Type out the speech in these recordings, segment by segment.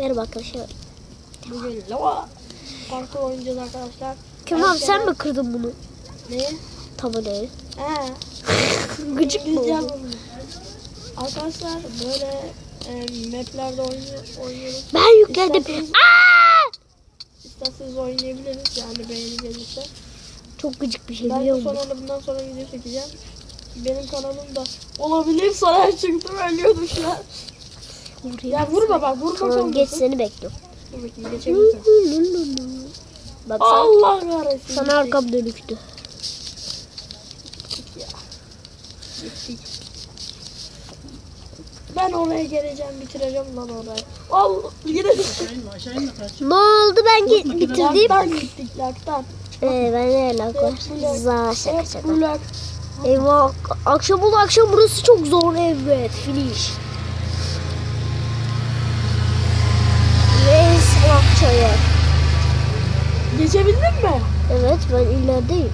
Merhaba arkadaşlar. Bugün lava parkur oynayacağız arkadaşlar. Kemal Evet, sen mi kırdın bunu? Neyi? Tabanayı. He. Gıcık mı oldu? Arkadaşlar böyle e, maplerde oynuyor, oynuyoruz. Ben yükledim. İsterseniz- Aa! İsterseniz oynayabiliriz yani beğeni gelirse. Çok gıcık bir şey Ben biliyor de musun? sonra bundan sonra video çekeceğim. Benim kanalım da olabilir sonra çıktım ölüyordum şu an. Ya vurma bak vurma Tamam tamam, geç seni bekliyorum. Dur bakayım geçebilirsin. Bak Allah kahretsin. sana arkam dönüktü. Gittik. Ben oraya geleceğim bitireceğim lan orayı. Allah yine. Ne oldu ben bitirdim. Laktan gittik laktan. Ee, ben ne lan Blok. Za şaka şaka. Eyvah akşam oldu akşam burası çok zor evet finish. Akçaya. Geçebildin mi? Evet ben ilerideyim.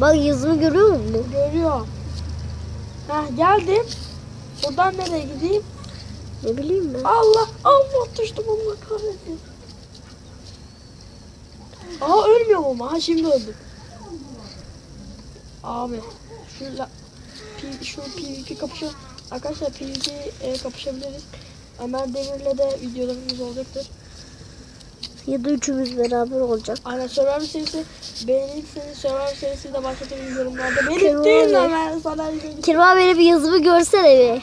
Bak yazımı görüyor musun? Görüyorum. Heh geldim. Buradan nereye gideyim? Ne bileyim ben. Allah Allah düştüm Allah kahretsin. Aha ölmüyorum ama ha şimdi öldüm. Abi şu la, P, şu PvP kapışa arkadaşlar PvP e, kapışabiliriz. Ömer Demir'le de videolarımız olacaktır. Ya da üçümüz beraber olacak. Aynen Survivor serisi beğenirseniz Survivor serisi de başlatırız yorumlarda. Kemal Belirttin abi. Ömer sana Kirva benim yazımı görsene bir.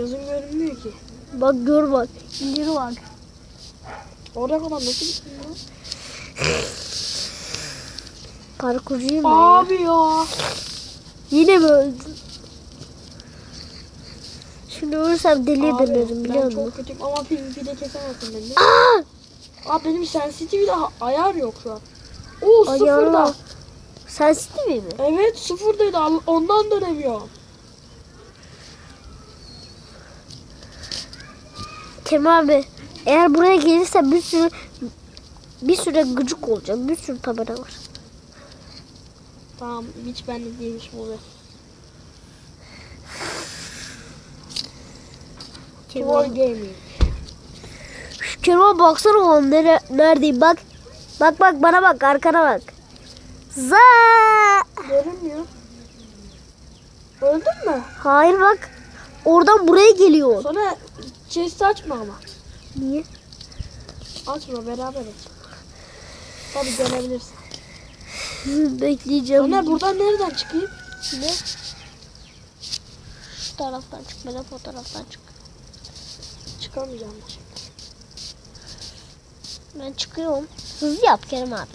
yazın görünmüyor ki. Bak gör bak. İleri bak. Oraya kadar nasıl gittin lan? Parkurcuyum ben. ya. Abi ya. Yine mi öldün? Şimdi ölürsem deliye Abi, dönerim biliyor ben musun? çok kötüyüm ama PvP'de kesemezsin beni. Aa! Abi benim sensitivity'de ayar yok şu an. Oo Ayağına. sıfırda. Sensitif mi? Evet sıfırdaydı ondan dönemiyorum. Kemal abi eğer buraya gelirse bir sürü bir süre gıcık olacağım. Bir sürü tabela var. Tamam hiç benlik değilmiş bu be. Troll Gaming. Kemal baksana oğlum nere, neredeyim bak. Bak bak bana bak arkana bak. Za! Görünmüyor. Öldün mü? Hayır bak. Oradan buraya geliyor. Sonra chest açma ama. Niye? Açma beraber aç. Tabii gelebilirsin. Bekleyeceğim. Sonra buradan nereden çıkayım? Ne? Şu taraftan çık. Bana fotoğraftan çık. Çıkamayacağım şimdi. Ben çıkıyorum. Hızlı yap Kerem abi.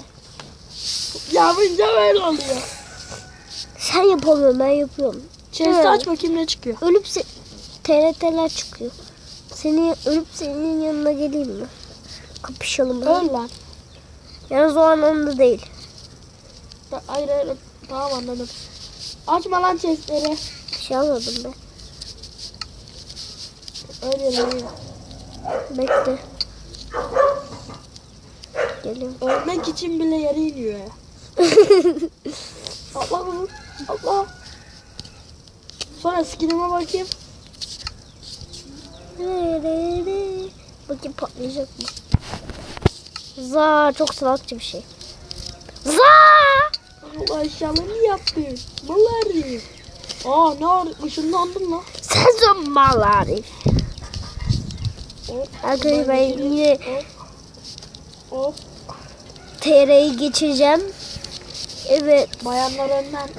Yapınca böyle oluyor. Sen yapamıyorsun ben yapıyorum. Chest'i Evet. aç bakayım ne çıkıyor. Ölüp se TRT'ler çıkıyor. Seni ölüp senin yanına geleyim mi? Kapışalım. Öl lan. Yalnız o anlamda değil. Ta- Hayır hayır tamam anladım. Açma lan chestleri. Bir şey almadım ben. Öyle öyle. Bekle. Geliyorum. Ölmek için bile yere iniyor. Allah Allah. Sonra skinime bakayım. Bakayım patlayacak mı? Za çok salakça bir şey. Za! Allah aşağılığını yaptın. Malari. Aa ne var? Işınlandım lan. Sezon malari. Hop. Arkadaşlar ben yine Hop. Hop. TR'yi geçeceğim. Evet Bayanlar önden.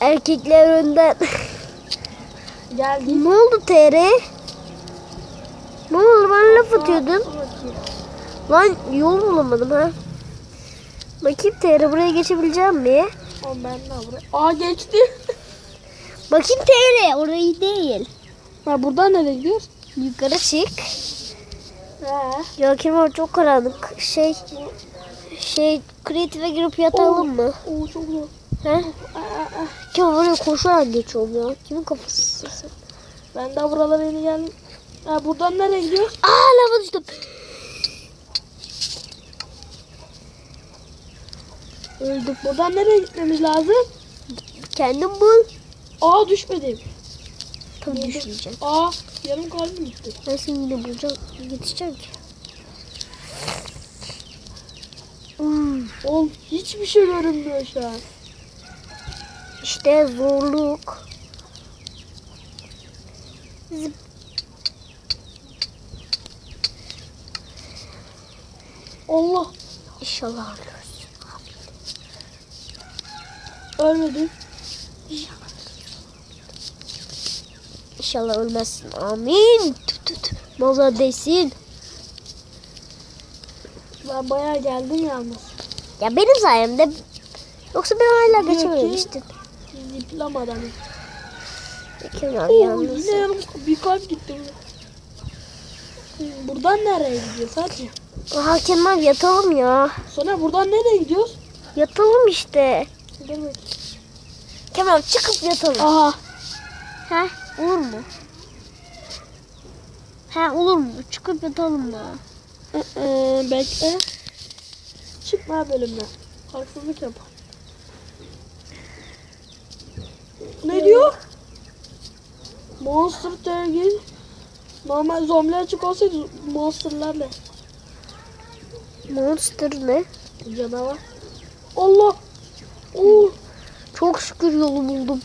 erkekler önden. Geldi. ne oldu TR? Ne oldu bana laf atıyordun? Lan yol bulamadım ha. Bakayım TR buraya geçebileceğim mi? Oğlum ben ne buraya? Aa geçti. Bakayım TR orayı değil. Ha buradan nereye gidiyoruz? Yukarı çık. He. Ya Kemal çok karanlık. Şey şey kreatife girip yatalım mı? Oo çok zor. He? Aa, aa, aa. Kemal buraya koşarak geçiyorum ya. Kimin kafası? Ben daha buralara yeni geldim. Ha buradan nereye gidiyoruz? Aa lava düştüm. Öldük. Buradan nereye gitmemiz lazım? Kendim bul. Aa düşmedim. Tabii düşmeyeceğim. Aa yarım kalbim gitti. Ben seni yine bulacağım. Yetişeceğim ki. Hmm, Oğlum hiçbir şey görünmüyor şu an. işte zorluk. Zıp. Allah İnşallah ölürüz. ölmedim. İnşallah ölmezsin. Amin. Tut tut. Nazar değsin. Ben bayağı geldim yalnız. Ya benim sayemde. Yoksa ben hala geçememiştim. Ziplamadan. Kemal Oo, yalnız. yine yarım bir kalp gitti. Buradan nereye gidiyoruz hadi. Aha Kemal yatalım ya. Sonra buradan nereye gidiyoruz? Yatalım işte. Demek. Kemal çıkıp yatalım. Aha. Ha olur mu? Ha olur mu? Çıkıp yatalım mı? Ee, bekle. Çıkma bölümden. Haksızlık yap. Ne diyor? Monster tergil. Normal zombiler açık olsaydı monsterlarla. Monster ne? Canavar. Allah. Oo. Çok şükür yolu buldum.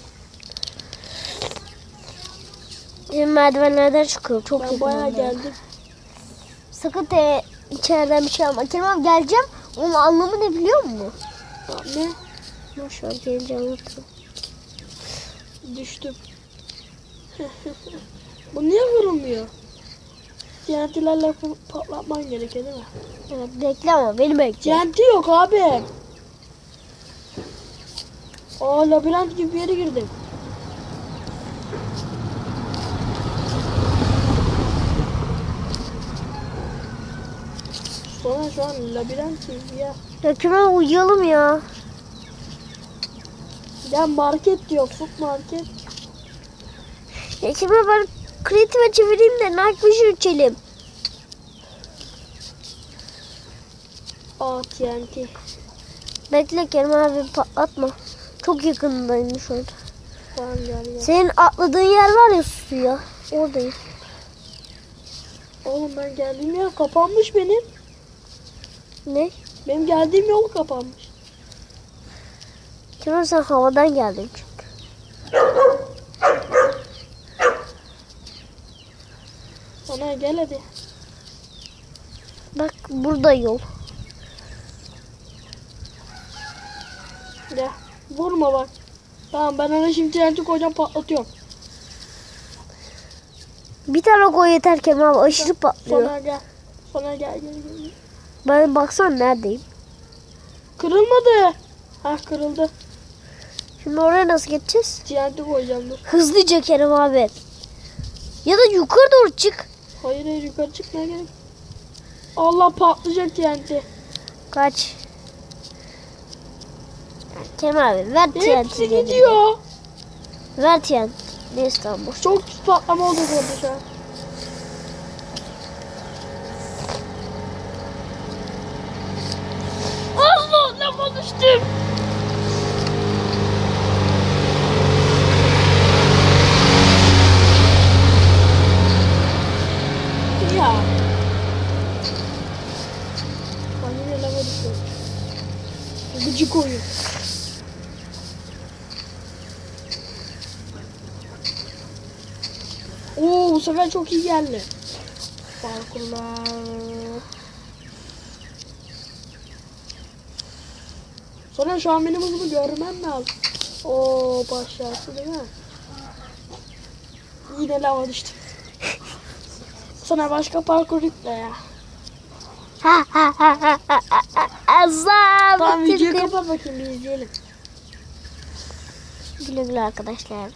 Şimdi merdivenlerden çıkıyorum. Çok Ben bayağı geldim. Sakın te içeriden bir şey alma. Kemal geleceğim. Onun anlamı ne biliyor musun? Ne? Ver gelince anlatırım. Düştüm. Bu niye vurulmuyor? TNT'lerle patlatman gerekiyor değil mi? Evet, bekle ama beni bekle. TNT yok abi. Aa labirent gibi bir yere girdim. Şu an labirent gibi bir yer. Ya Kemal uyuyalım ya. Ya market diyor, food market. Ya Kemal ben kreative çevireyim de Vision içelim. Aa TNT. Bekle Kemal abi patlatma. Çok yakınındayım şu an. Tamam gel gel. Senin atladığın yer var ya suya. Oradayım. Oğlum ben geldiğim yer kapanmış benim. Ne? Benim geldiğim yol kapanmış. Kemal sen havadan geldin çünkü. Sana gel hadi. Bak burada yol. Gel. Vurma bak. Tamam ben ona şimdi TNT koyacağım patlatıyorum. Bir tane koy yeter Kemal aşırı patlıyor. Sonra gel. Sonra gel gel gel. Ben baksana neredeyim. Kırılmadı. Hah kırıldı. Şimdi oraya nasıl geçeceğiz? TNT koyacağım dur. Hızlıca Kerem abi. Ya da yukarı doğru çık. Hayır hayır yukarı çıkmaya gerek. Allah patlayacak TNT. Kaç. Kemal abi ver Hepsi TNT'leri. gidiyor. Ver TNT. Neyse tamam boş. Çok patlama oldu burada şu an. Allah konuştum. Ya. Yine lava düşüyorum. Gıcık oyun. Oo bu sefer çok iyi geldi. Parkurlar. Sonra şu an benim hızımı görmem lazım. Oo başlattı değil mi? Yine lava düştüm. Sonra başka parkur yükle ya. Ha ha ha ha ha ha ha. Tamam videoyu kapat bakayım bir izleyelim. Güle güle arkadaşlar.